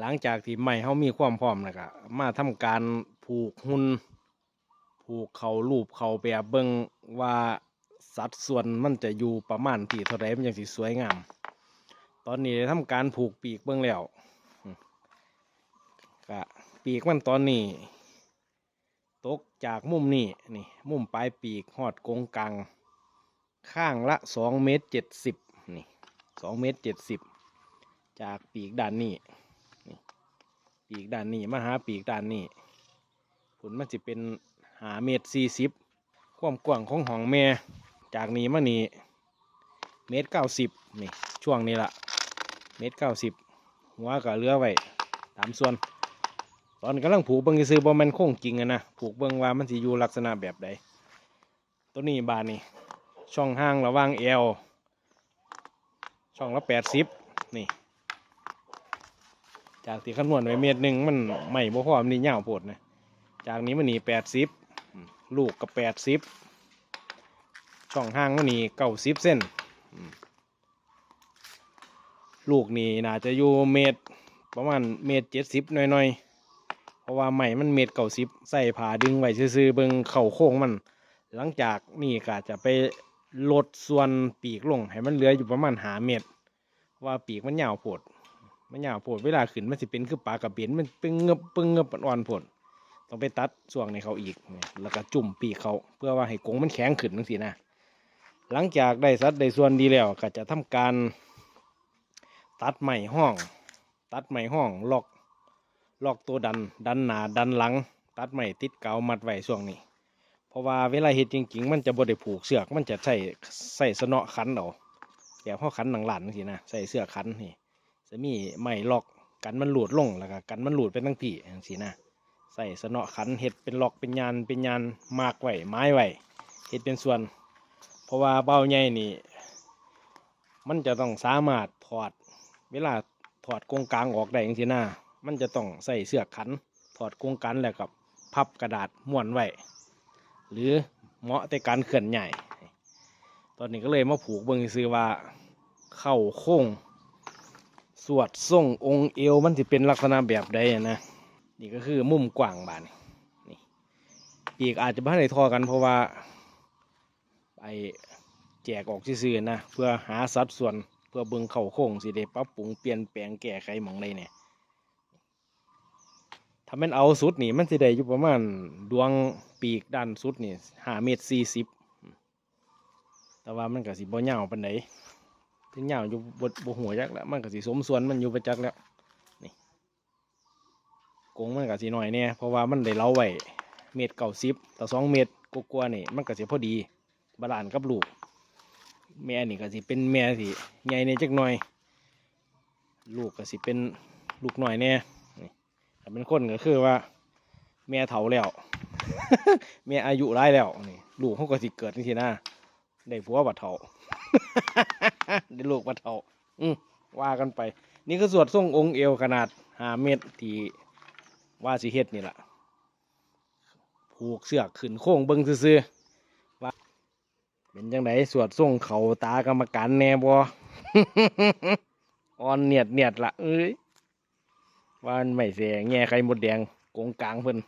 หลังจากที่ไม่เขามีความพร้อมแล้วก็มาทำการผูกหุ่นผูกเขารูปเขาแบบเบิ่งว่าสัดส่วนมันจะอยู่ประมาณที่เท่าไรมันยังสิสวยงาม ตอนนี้ได้ทำการผูกปีกเบิ่งแล้วก็ปีกมันตอนนี้ ตกจากมุมนี้นี่ มุมปลายปีกหอดกงกลางข้างละสองเมตรเจ็ดสิบนี่สองเมตรเจ็ดสิบจากปีกด้านนี้ ปีกด้านนี้มาหาปีกด้านนี้ผลมันจะเป็นหาเมตรสี่สิบความกว้างของห้องแม่จากนี้มานี่เมตรเก้าสิบนี่ช่วงนี้ละเมตรเก้าสิบหัวกับเรือไว้ตามส่วน ตอนกำลังผูกเบิ้งซื้อบ่แมันโค้งจริงอะนะผูกเบิ้งว่ามันสิอยู่ลักษณะแบบใดตัวนี้บานนี่ช่องห้างระว่างเอวช่องละแปดสิบนี่ จากที่คำนวณไว้เมตรหนึ่งมันไม่บ่พอมันนี่ยาวโพดนะจากนี้มันนี่แปดสิบลูกกับแปดสิบช่องห้างมันนี่เก้าสิบเส้นอืมลูกนี่น่าจะอยู่เมตรประมาณเมตรเจ็ดสิบหน่อยๆ เพราะว่าใหม่มันเมตรเก่าสิบใส่ผ่าดึงไว้ซื่อๆเบิงเข่าโค้งมัน หลังจากนี่ก็จะไปลดส่วนปีกลง ให้มันเหลืออยู่ประมาณหาเมตร ว่าปีกมันยาวโพด มันยาวโพดเวลาขึ้นมันสิเป็นคือปลากระเบนมันปึงเงบปึงเงบอ่อนโพดต้องไปตัดส่วงในเขาอีก แล้วก็จุ่มปีกเขาเพื่อว่าให้กงมันแข็งขึ้นจังซี่นะ หลังจากได้สัดได้ส่วนดีแล้วก็จะทำการ ตัดใหม่ห้อง ตัดใหม่ห้องล็อกล็อกตัวดัน ดันหนาดันหลัง ตัดใหม่ติดเกามัดไว้ช่วงนี้ เพราะว่าเวลาเฮ็ดจริง ๆ มันจะบ่ได้ผูกเสือกมันจะใส่ใส่สนอขันเอาแบบเฮาขันหนังหลานสินะใส่เสือกขันนี่ จะมีไม้ล็อกกันมันหลุดลงแล้วก็กันมันหลุดไปทั้งพี่จังซี่นะใส่สนอขันเฮ็ดเป็นล็อกเป็นยานเป็นยานมากไว้ไม้ไว้เฮ็ดเป็นส่วน เพราะว่าเบาใหญ่นี่ มันจะต้องสามารถถอด เวลาถอดกงกลางออกได้จังซี่นะมันจะต้องใส่เสือกขันถอดกงกันแล้วกับพับกระดาษม้วนไว้หรือเหมาะแต่การเคลื่อนใหญ่ ตอนนี้ก็เลยมาผูกเบิ่งซื้อว่า เข้าโค้ง สวดทรงองค์เอวมันจะเป็นลักษณะแบบใดนะนี่ก็คือมุมกว้างบานนี่ปีกอาจจะไม่ได้ทอกันเพราะว่าไปแจกออกซื่อๆนะเพื่อหาสัดส่วนเพื่อเบิ่งเข่าโค้งสิได้ปรับปรุงเปลี่ยนแปลงแก้ไขหมองใดเนี่ยถ้ามันเอาสุดนี่มันสิได้อยู่ประมาณดวงปีกด้านสุดนี่ห้าเมตรสี่สิบแต่ว่ามันก็สิบ่ยาวปานใด ถึงเหยาวอยู่บนบหัวจักแล้วมันก็สิสมส่วนมันอยู่ประจักแล้วนี่กงมันก็สิหน่อยเนี่ยเพราะว่ามันได้เล้าไว้เมตรเก้าสิบต่อสองเมตรกกว่าๆนี่มันก็สิพอดีบาลานซ์กับลูก แม่นี่ก็สิเป็นแม่สิใหญ่ในจักหน่อย ลูกก็สิเป็นลูกหน่อยแน่นี่ถ้าเป็นคนก็คือว่า แม่เฒ่าแล้วแม่อายุร้ายแล้วนี่ลูกเขาก็สิเกิดนี่สินะได้ผัวบัดเฒ่า ได้ลูกบัดเฒ่าอืมว่ากันไป นี่คือสวดทรงองค์เอวขนาดห้าเมตรที่ว่าสิเฮ็ดนี่แหละผูกเสือกขึ้นโค้งเบิ้งซื่อๆเป็นจังไดสวดส่งเขาตากรรมการแน่บ่อ่อนเนียดเนียดละเอ้ยว่ามันไม่เสียแง่ไข่มดแดงโกงกลางเพิ่น